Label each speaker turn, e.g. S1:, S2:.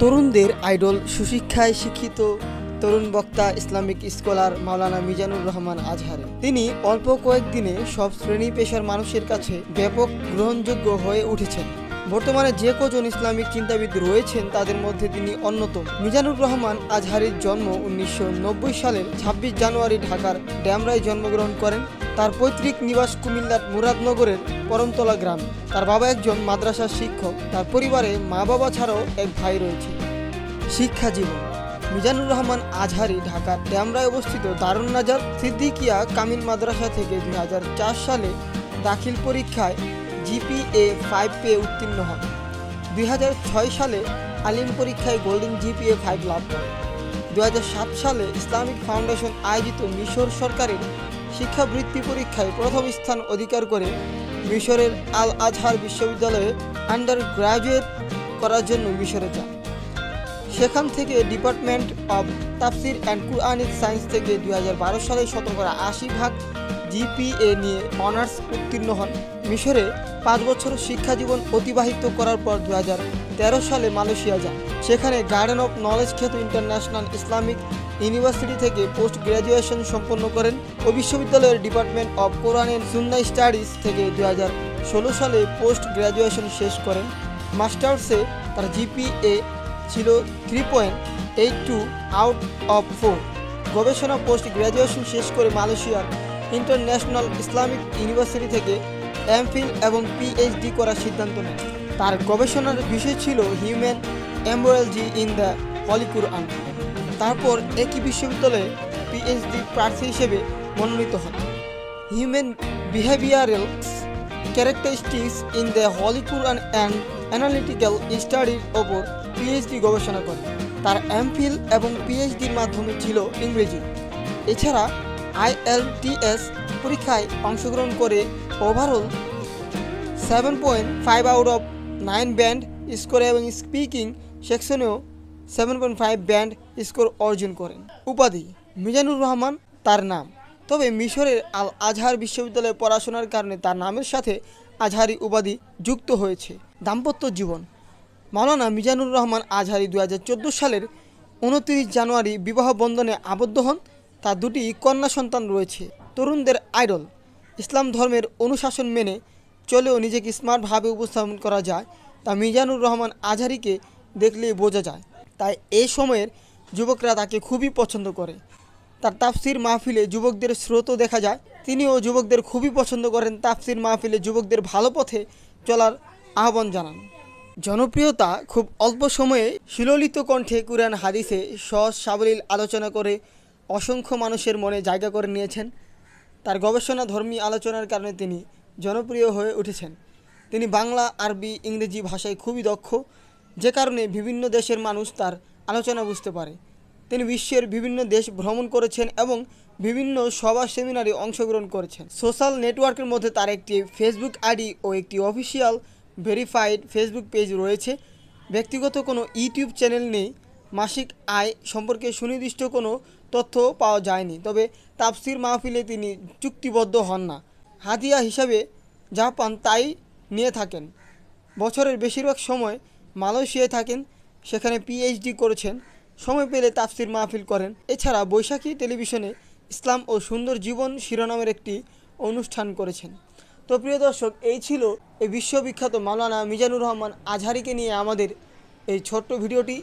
S1: তরুণদের আইডল, সুশিক্ষায় শিক্ষিত তরুণ বক্তা, ইসলামিক স্কলার মাওলানা মিজানুর রহমান আজহারি। তিনি অল্প কয়েকদিনে সব শ্রেণি পেশার মানুষের কাছে ব্যাপক গ্রহণযোগ্য হয়ে উঠেছেন। বর্তমানে যে কজন ইসলামিক চিন্তাবিদ রয়েছেন তাদের মধ্যে তিনি অন্যতম। মিজানুর রহমান আজহারির জন্ম উনিশশো নব্বই সালের ছাব্বিশ জানুয়ারি ঢাকার ড্যামরায় জন্মগ্রহণ করেন। তার পৈতৃক নিবাস কুমিল্লার মুরাদনগরের পরমতলা গ্রাম। তার বাবা একজন মাদ্রাসার শিক্ষক, তার পরিবারে মা বাবা ছাড়াও এক ভাই রয়েছে। শিক্ষা জীবন। মিজানুর রহমান আজহারি ঢাকার ড্যামরায় অবস্থিত দারুণ নাজার সিদ্দিকিয়া কামিল মাদ্রাসা থেকে দু হাজার চার সালে দাখিল পরীক্ষায় জিপিএ ফাইভ পেয়ে উত্তীর্ণ হন। দুই সালে আলিম পরীক্ষায় গোল্ডেন জিপিএ ফাইভ লাভ করেন। দু সালে ইসলামিক ফাউন্ডেশন আয়োজিত মিশর সরকারের শিক্ষাবৃত্তি পরীক্ষায় প্রথম স্থান অধিকার করে মিশরের আল আজহার বিশ্ববিদ্যালয়ে আন্ডার গ্রাজুয়েট করার জন্য মিশরে যান। সেখান থেকে department of Tafsir and Quranic science থেকে দুই সালে শতকরা আশি ভাগ জিপিএ নিয়ে অনার্স উত্তীর্ণ হন। মিশরে পাঁচ বছর শিক্ষা জীবন অতিবাহিত করার পর দু হাজার তেরো সালে মালয়েশিয়া যান। সেখানে গার্ডেন অফ নলেজ খ্যাত ইন্টারন্যাশনাল ইসলামিক ইউনিভার্সিটি থেকে পোস্ট গ্র্যাজুয়েশন সম্পন্ন করেন ও বিশ্ববিদ্যালয়ের department of Quran and Sunnah studies থেকে দু ষোলো সালে পোস্ট গ্র্যাজুয়েশন শেষ করেন। মাস্টার্সে তার জিপিএ ছিল three point eight two out of four. গবেষণা পোস্ট গ্র্যাজুয়েশন শেষ করে মালয়েশিয়ার ইন্টারন্যাশনাল ইসলামিক ইউনিভার্সিটি থেকে এমফিল এবং পিএইচডি করার সিদ্ধান্ত নেন তার গবেষণার বিষয় ছিল human embryology in the holy Quran. তারপর একই বিশ্ববিদ্যালয়ে পিএইচডি প্রার্থী হিসেবে মনোনীত হন। Human behavioural characteristics in the holy Quran and analytical স্টাডির ওপর পিএইচডি গবেষণা করেন তার এমফিল এবং পিএইচডির মাধ্যমে ছিল ইংরেজি। এছাড়া আইএলটিএস পরীক্ষায় অংশগ্রহণ করে overall seven point five out of nine band score এবং speaking সেকশনেও seven point five band score অর্জন করেন। উপাধি, মিজানুর রহমান তার নাম। তবে মিশরের আল আজহার বিশ্ববিদ্যালয়ে পড়াশোনার কারণে তার নামের সাথে আজহারি উপাধি যুক্ত হয়েছে। দাম্পত্য জীবন, মাওলানা মিজানুর রহমান আজহারি দু হাজার চোদ্দ সালের উনত্রিশ জানুয়ারি বিবাহ বন্ধনে আবদ্ধ হন। তার দুটি কন্যা সন্তান রয়েছে, তরুণদের আইডল। ইসলাম ধর্মের অনুশাসন মেনে চলেও নিজেকে স্মার্টভাবে উপস্থাপন করা যায়, তা মিজানুর রহমান আজহারিকে দেখলেই বোঝা যায়। তাই এই সময়ের যুবকরা তাকে খুবই পছন্দ করে। তার তাফসির মাহফিলে যুবকদের স্রোতও দেখা যায়। তিনিও যুবকদের খুবই পছন্দ করেন তাফসির মাহফিলে যুবকদের ভালো পথে চলার আহ্বান জানান। জনপ্রিয়তা খুব অল্প সময়ে সুললিত কণ্ঠে কুরআন হাদিসে সহজ সাবলীল আলোচনা করে অসংখ্য মানুষের মনে জায়গা করে নিয়েছেন। তার গবেষণা ধর্মী আলোচনার কারণে তিনি জনপ্রিয় হয়ে উঠেছেন। তিনি বাংলা, আরবি, ইংরেজি ভাষায় খুবই দক্ষ। যে কারণে বিভিন্ন দেশের মানুষ তার আলোচনা বুঝতে পারে। তিনি বিশ্বের বিভিন্ন দেশ ভ্রমণ করেছেন এবং বিভিন্ন সভা সেমিনারে অংশগ্রহণ করেছেন। সোশ্যাল নেটওয়ার্কের মধ্যে তার একটি ফেসবুক আইডি ও একটি অফিসিয়াল ভেরিফাইড ফেসবুক পেজ রয়েছে। ব্যক্তিগত কোনো ইউটিউব চ্যানেল নেই। মাসিক আয় সম্পর্কে সুনির্দিষ্ট কোনো তথ্য পাওয়া যায়নি। তবে তাফসির মাহফিলে তিনি চুক্তিবদ্ধ হন না। হাদিয়া হিসাবে যা পান তাই নিয়ে থাকেন। বছরের বেশিরভাগ সময় মালয়েশিয়ায় থাকেন, সেখানে পিএইচডি করেছেন, সময় পেলে তাফসির মাহফিল করেন। এছাড়া বৈশাখী টেলিভিশনে ইসলাম ও সুন্দর জীবন শিরোনামের একটি অনুষ্ঠান করেছেন। তো প্রিয় দর্শক, এই ছিল এই বিশ্ববিখ্যাত মাওলানা মিজানুর রহমান আজহারিকে নিয়ে আমাদের এই ছোট্ট ভিডিওটি।